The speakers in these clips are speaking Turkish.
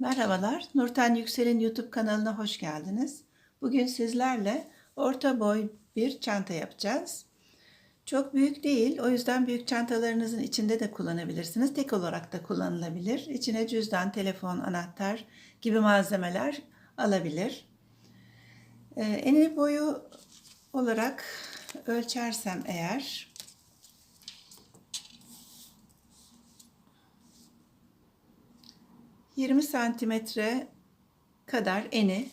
Merhabalar, Nurten Yüksel'in YouTube kanalına hoş geldiniz. Bugün sizlerle orta boy bir çanta yapacağız. Çok büyük değil, o yüzden büyük çantalarınızın içinde de kullanabilirsiniz. Tek olarak da kullanılabilir. İçine cüzdan, telefon, anahtar gibi malzemeler alabilir. Ee, eni boyu olarak ölçersem eğer 20 santimetre kadar eni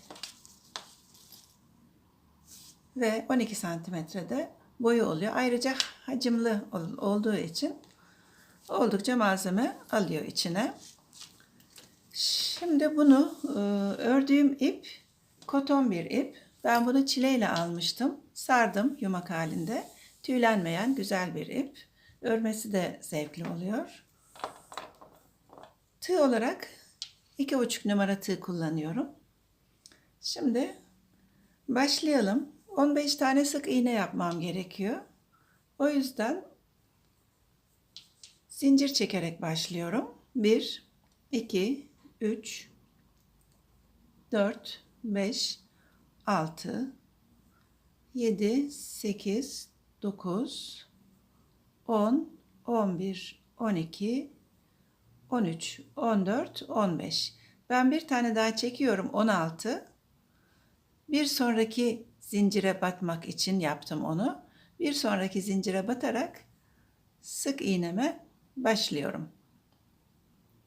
ve 12 santimetrede boyu oluyor. Ayrıca hacimli ol- olduğu için oldukça malzeme alıyor içine. Şimdi bunu e, ördüğüm ip koton bir ip. Ben bunu çileyle almıştım. Sardım yumak halinde. Tüylenmeyen güzel bir ip. Örmesi de zevkli oluyor. Tığ olarak iki buçuk numara tığ kullanıyorum. Şimdi başlayalım. 15 tane sık iğne yapmam gerekiyor. O yüzden zincir çekerek başlıyorum. 1, 2, 3, 4, 5, 6, 7, 8, 9, 10, 11, 12, 13, 14, 15. Ben bir tane daha çekiyorum 16. Bir sonraki zincire batmak için yaptım onu. Bir sonraki zincire batarak sık iğneme başlıyorum.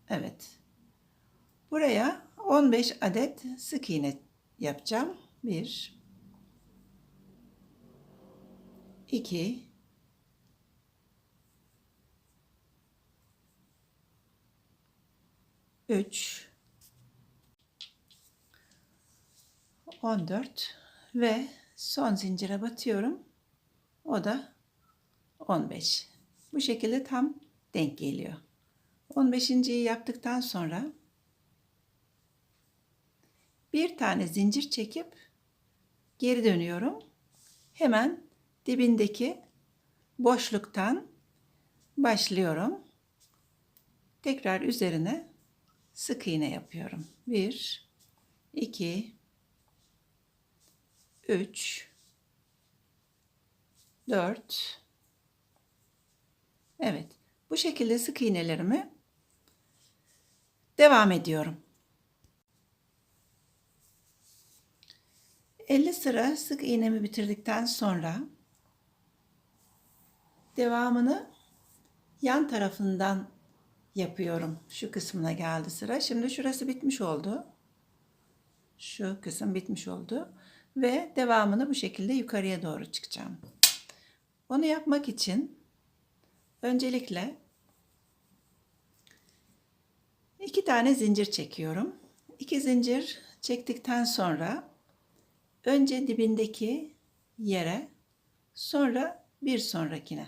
Evet. Buraya 15 adet sık iğne yapacağım. 1 2 3 14 ve son zincire batıyorum. O da 15. Bu şekilde tam denk geliyor. 15.yi yaptıktan sonra bir tane zincir çekip geri dönüyorum. Hemen dibindeki boşluktan başlıyorum. Tekrar üzerine sık iğne yapıyorum. 1 2 3 4 Evet. Bu şekilde sık iğnelerimi devam ediyorum. 50 sıra sık iğnemi bitirdikten sonra devamını yan tarafından yapıyorum. Şu kısmına geldi sıra. Şimdi şurası bitmiş oldu. Şu kısım bitmiş oldu. Ve devamını bu şekilde yukarıya doğru çıkacağım. Onu yapmak için öncelikle iki tane zincir çekiyorum. İki zincir çektikten sonra önce dibindeki yere sonra bir sonrakine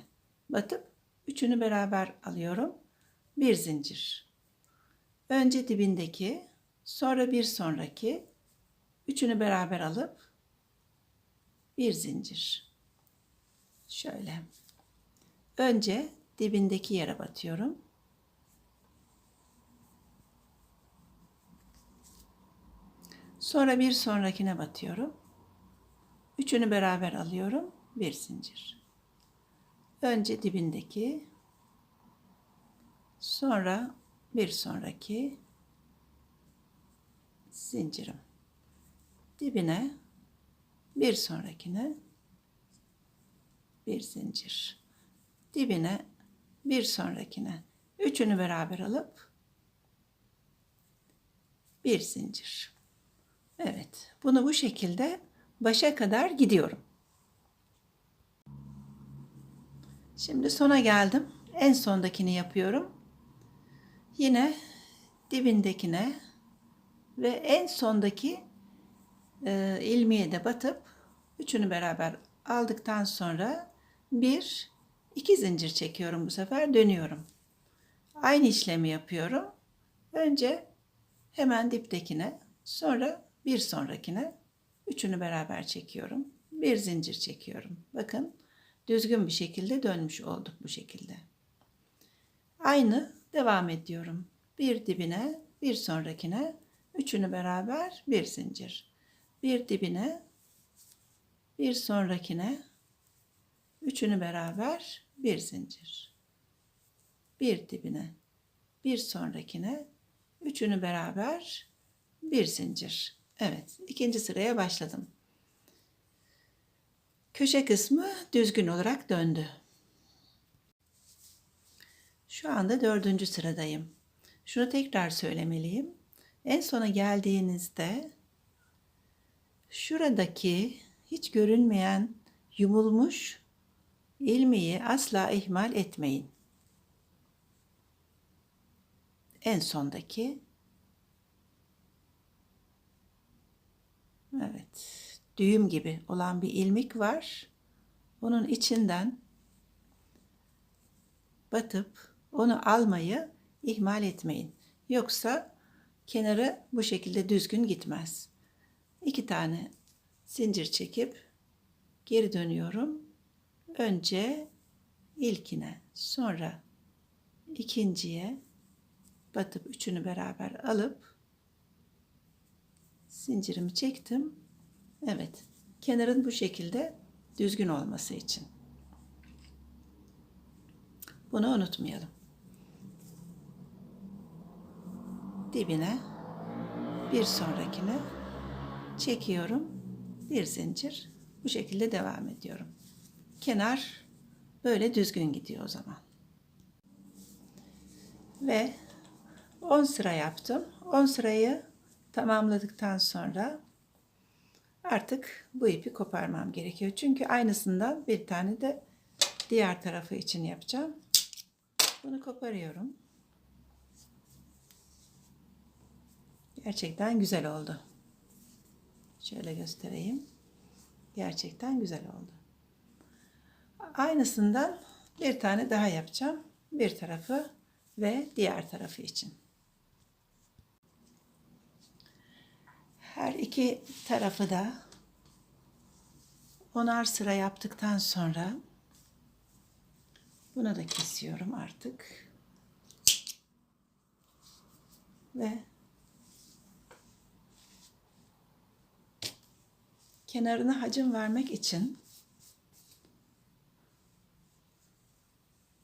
batıp üçünü beraber alıyorum bir zincir. Önce dibindeki, sonra bir sonraki, üçünü beraber alıp bir zincir. Şöyle. Önce dibindeki yere batıyorum. Sonra bir sonrakine batıyorum. Üçünü beraber alıyorum. Bir zincir. Önce dibindeki, Sonra bir sonraki zincirim. Dibine bir sonrakine bir zincir. Dibine bir sonrakine. Üçünü beraber alıp bir zincir. Evet, bunu bu şekilde başa kadar gidiyorum. Şimdi sona geldim. En sondakini yapıyorum. Yine dibindekine ve en sondaki e, ilmeğe de batıp üçünü beraber aldıktan sonra bir iki zincir çekiyorum bu sefer dönüyorum. Aynı işlemi yapıyorum. Önce hemen diptekine sonra bir sonrakine üçünü beraber çekiyorum. Bir zincir çekiyorum. Bakın düzgün bir şekilde dönmüş olduk bu şekilde. Aynı devam ediyorum. Bir dibine, bir sonrakine Üçünü beraber bir zincir. Bir dibine, bir sonrakine, üçünü beraber bir zincir. Bir dibine, bir sonrakine, üçünü beraber bir zincir. Evet, ikinci sıraya başladım. Köşe kısmı düzgün olarak döndü. Şu anda dördüncü sıradayım. Şunu tekrar söylemeliyim. En sona geldiğinizde şuradaki hiç görünmeyen yumulmuş ilmeği asla ihmal etmeyin. En sondaki Evet. Düğüm gibi olan bir ilmik var. Onun içinden batıp onu almayı ihmal etmeyin. Yoksa kenarı bu şekilde düzgün gitmez. İki tane zincir çekip geri dönüyorum. Önce ilkine, sonra ikinciye batıp üçünü beraber alıp zincirimi çektim. Evet, kenarın bu şekilde düzgün olması için. Bunu unutmayalım. Dibine bir sonrakine çekiyorum. Bir zincir. Bu şekilde devam ediyorum. Kenar böyle düzgün gidiyor o zaman. Ve 10 sıra yaptım. 10 sırayı tamamladıktan sonra artık bu ipi koparmam gerekiyor. Çünkü aynısından bir tane de diğer tarafı için yapacağım. Bunu koparıyorum. Gerçekten güzel oldu. Şöyle göstereyim. Gerçekten güzel oldu. Aynısından bir tane daha yapacağım. Bir tarafı ve diğer tarafı için. Her iki tarafı da onar sıra yaptıktan sonra bunu da kesiyorum artık. Ve kenarına hacim vermek için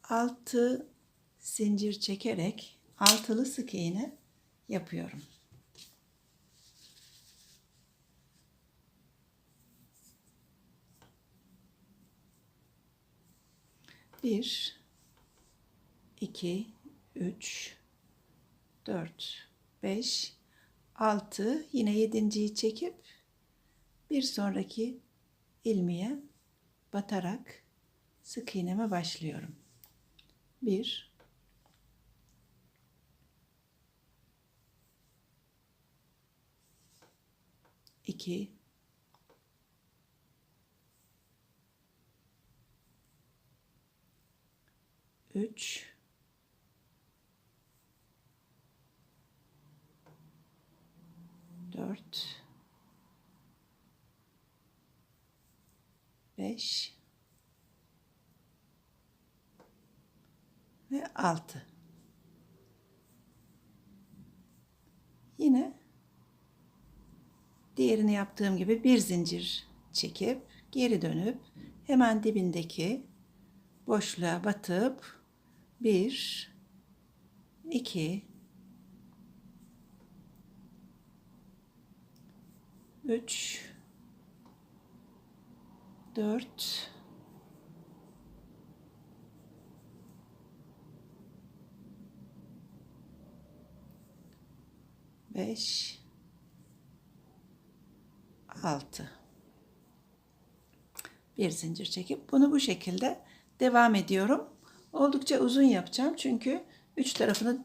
altı zincir çekerek altılı sık iğne yapıyorum. Bir, iki, üç, dört, beş, altı. Yine yedinciyi çekip bir sonraki ilmeğe batarak sık iğneme başlıyorum. Bir, iki, üç, dört, beş ve altı. Yine diğerini yaptığım gibi bir zincir çekip geri dönüp hemen dibindeki boşluğa batıp bir, iki, üç, dört, beş, altı. Bir zincir çekip bunu bu şekilde devam ediyorum. Oldukça uzun yapacağım çünkü üç tarafını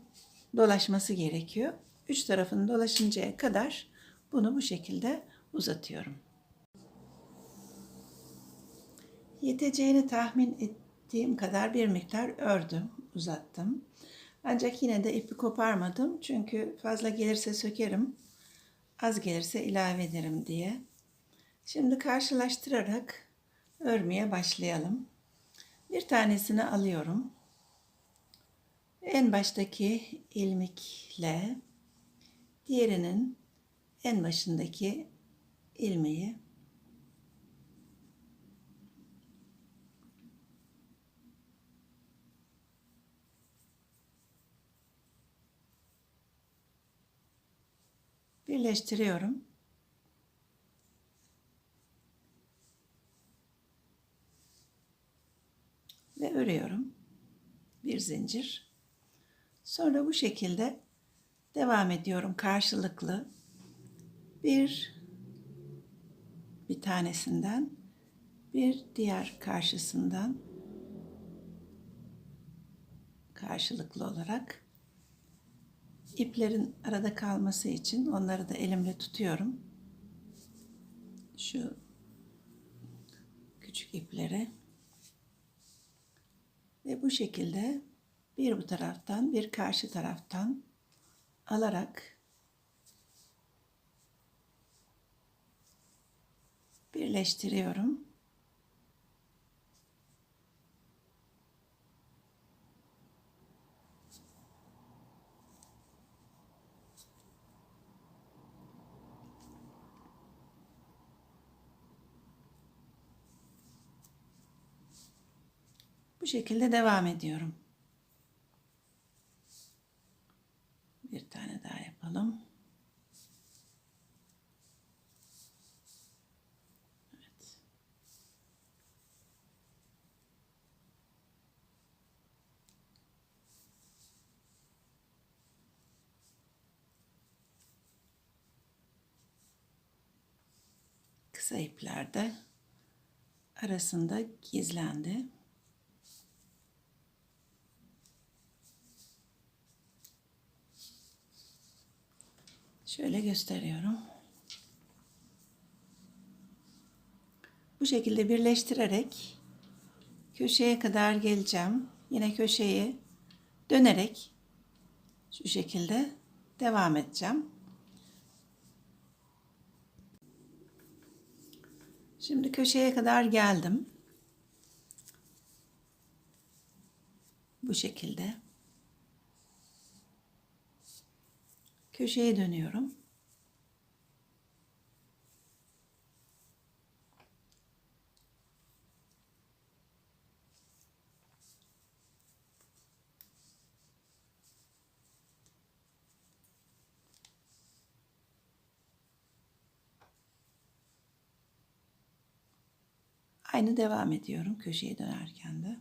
dolaşması gerekiyor. Üç tarafını dolaşıncaya kadar bunu bu şekilde uzatıyorum. Yeteceğini tahmin ettiğim kadar bir miktar ördüm, uzattım. Ancak yine de ipi koparmadım çünkü fazla gelirse sökerim, az gelirse ilave ederim diye. Şimdi karşılaştırarak örmeye başlayalım. Bir tanesini alıyorum. En baştaki ilmikle diğerinin en başındaki ilmeği birleştiriyorum. Ve örüyorum. Bir zincir. Sonra bu şekilde devam ediyorum karşılıklı. Bir bir tanesinden bir diğer karşısından karşılıklı olarak iplerin arada kalması için onları da elimle tutuyorum. Şu küçük ipleri ve bu şekilde bir bu taraftan bir karşı taraftan alarak birleştiriyorum. Bu şekilde devam ediyorum. Bir tane daha yapalım. Evet. Kısa iplerde arasında gizlendi. Şöyle gösteriyorum. Bu şekilde birleştirerek köşeye kadar geleceğim. Yine köşeyi dönerek şu şekilde devam edeceğim. Şimdi köşeye kadar geldim. Bu şekilde. Köşeye dönüyorum. Aynı devam ediyorum köşeye dönerken de.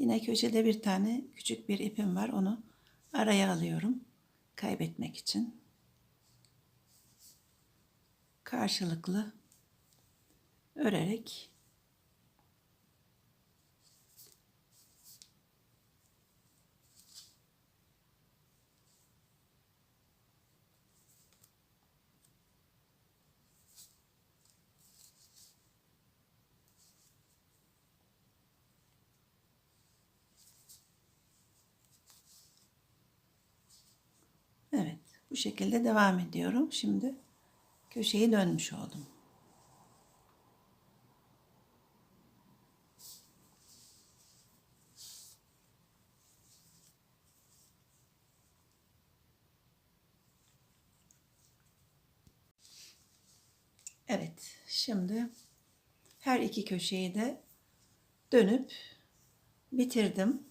Yine köşede bir tane küçük bir ipim var. Onu araya alıyorum. Kaybetmek için. Karşılıklı örerek Evet, bu şekilde devam ediyorum. Şimdi köşeyi dönmüş oldum. Evet, şimdi her iki köşeyi de dönüp bitirdim.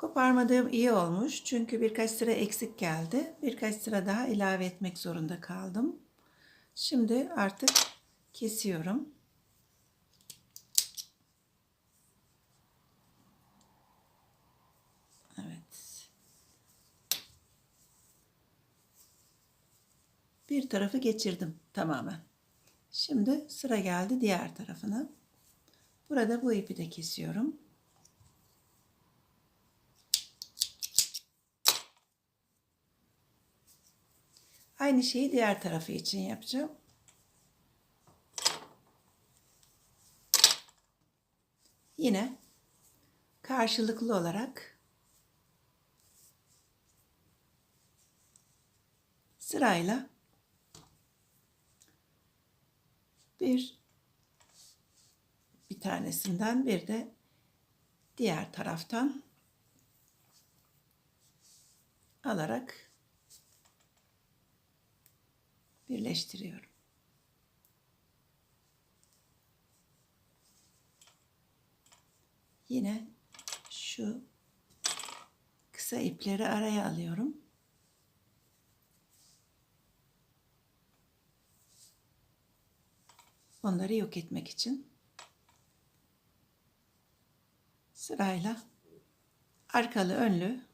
Koparmadığım iyi olmuş çünkü birkaç sıra eksik geldi. Birkaç sıra daha ilave etmek zorunda kaldım. Şimdi artık kesiyorum. Evet. Bir tarafı geçirdim tamamen. Şimdi sıra geldi diğer tarafına. Burada bu ipi de kesiyorum. Aynı şeyi diğer tarafı için yapacağım. Yine karşılıklı olarak sırayla bir bir tanesinden bir de diğer taraftan alarak birleştiriyorum. Yine şu kısa ipleri araya alıyorum. Onları yok etmek için sırayla arkalı önlü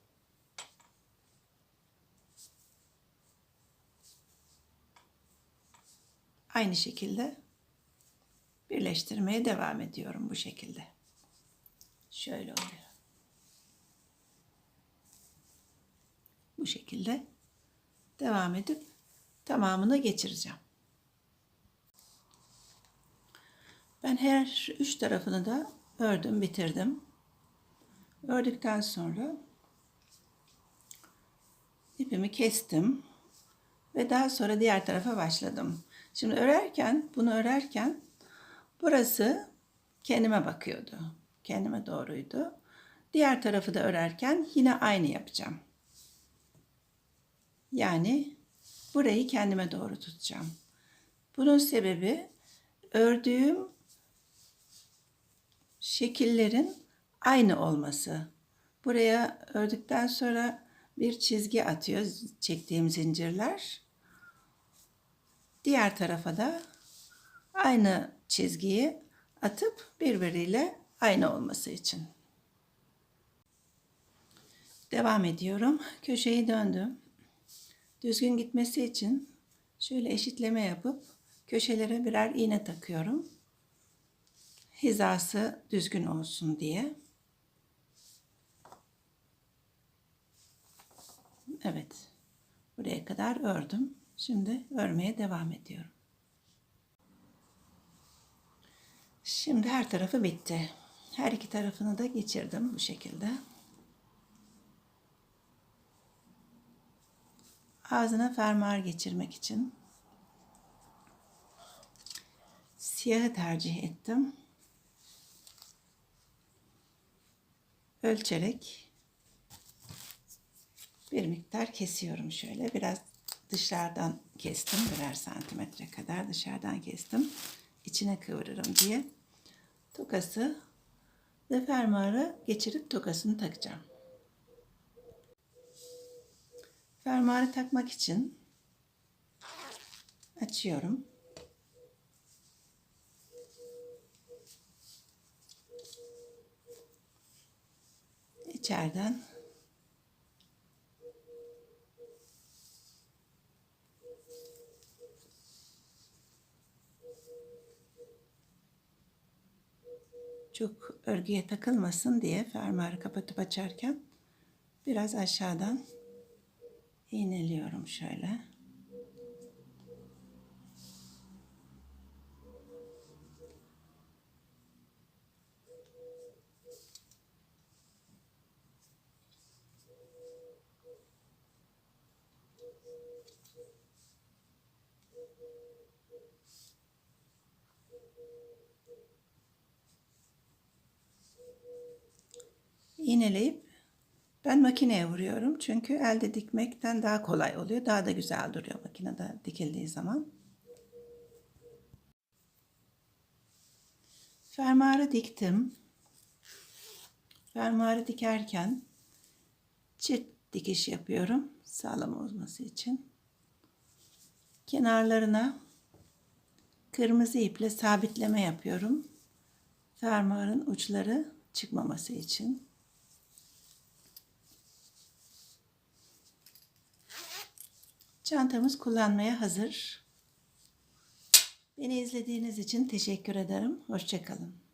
aynı şekilde birleştirmeye devam ediyorum bu şekilde. Şöyle oluyor. Bu şekilde devam edip tamamını geçireceğim. Ben her üç tarafını da ördüm, bitirdim. Ördükten sonra ipimi kestim ve daha sonra diğer tarafa başladım. Şimdi örerken, bunu örerken burası kendime bakıyordu. Kendime doğruydu. Diğer tarafı da örerken yine aynı yapacağım. Yani burayı kendime doğru tutacağım. Bunun sebebi ördüğüm şekillerin aynı olması. Buraya ördükten sonra bir çizgi atıyor çektiğim zincirler. Diğer tarafa da aynı çizgiyi atıp birbiriyle aynı olması için. Devam ediyorum. Köşeyi döndüm. Düzgün gitmesi için şöyle eşitleme yapıp köşelere birer iğne takıyorum. Hizası düzgün olsun diye. Evet. Buraya kadar ördüm. Şimdi örmeye devam ediyorum. Şimdi her tarafı bitti. Her iki tarafını da geçirdim bu şekilde. Ağzına fermuar geçirmek için siyahı tercih ettim. Ölçerek bir miktar kesiyorum şöyle. Biraz dışarıdan kestim. Birer santimetre kadar dışarıdan kestim. İçine kıvırırım diye. Tokası ve fermuarı geçirip tokasını takacağım. Fermuarı takmak için açıyorum. İçeriden çok örgüye takılmasın diye fermuarı kapatıp açarken biraz aşağıdan iğneliyorum şöyle. İğneleyip ben makineye vuruyorum. Çünkü elde dikmekten daha kolay oluyor. Daha da güzel duruyor makinede dikildiği zaman. Fermuarı diktim. Fermuarı dikerken çift dikiş yapıyorum. Sağlam olması için. Kenarlarına kırmızı iple sabitleme yapıyorum. Fermuarın uçları çıkmaması için. Çantamız kullanmaya hazır. Beni izlediğiniz için teşekkür ederim. Hoşçakalın.